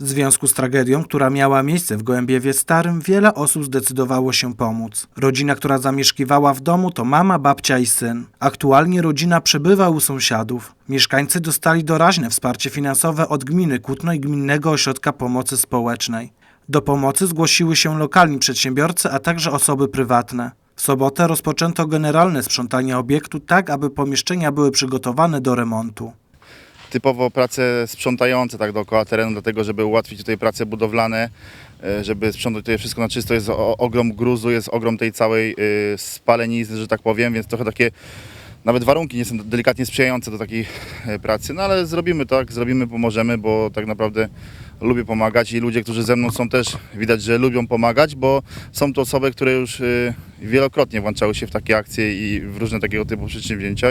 W związku z tragedią, która miała miejsce w Gołębiewie Starym, wiele osób zdecydowało się pomóc. Rodzina, która zamieszkiwała w domu, to mama, babcia i syn. Aktualnie rodzina przebywa u sąsiadów. Mieszkańcy dostali doraźne wsparcie finansowe od gminy Kutno i Gminnego Ośrodka Pomocy Społecznej. Do pomocy zgłosiły się lokalni przedsiębiorcy, a także osoby prywatne. W sobotę rozpoczęto generalne sprzątanie obiektu tak, aby pomieszczenia były przygotowane do remontu. Typowo prace sprzątające tak dookoła terenu, dlatego żeby ułatwić tutaj prace budowlane, e, żeby sprzątać tutaj wszystko na czysto. Jest ogrom gruzu, jest ogrom tej całej y, spalenizny, że tak powiem, więc trochę takie nawet warunki nie są delikatnie sprzyjające do takiej e, pracy, no ale zrobimy tak, zrobimy, pomożemy, bo tak naprawdę lubię pomagać i ludzie, którzy ze mną są też widać, że lubią pomagać, bo są to osoby, które już y, wielokrotnie włączały się w takie akcje i w różne takiego typu przedsięwzięcia.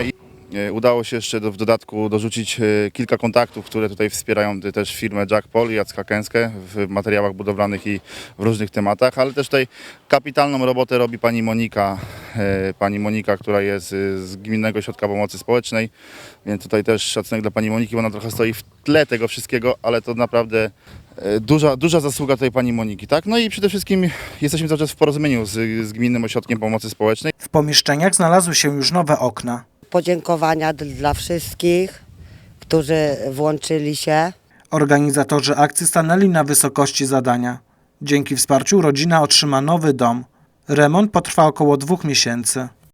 E, Udało się jeszcze do, w dodatku dorzucić e, kilka kontaktów, które tutaj wspierają te- też firmę Jack Paul i Jacka Kęskę w materiałach budowlanych i w różnych tematach, ale też tutaj kapitalną robotę robi pani Monika, e, pani Monika, która jest e, z Gminnego Ośrodka Pomocy Społecznej, więc tutaj też szacunek dla pani Moniki, bo ona trochę stoi w tle tego wszystkiego, ale to naprawdę e, duża, duża zasługa tutaj pani Moniki, tak? No i przede wszystkim jesteśmy cały czas w porozumieniu z, z Gminnym Ośrodkiem Pomocy Społecznej. W pomieszczeniach znalazły się już nowe okna. Podziękowania dla wszystkich, którzy włączyli się. Organizatorzy akcji stanęli na wysokości zadania. Dzięki wsparciu rodzina otrzyma nowy dom. Remont potrwa około dwóch miesięcy.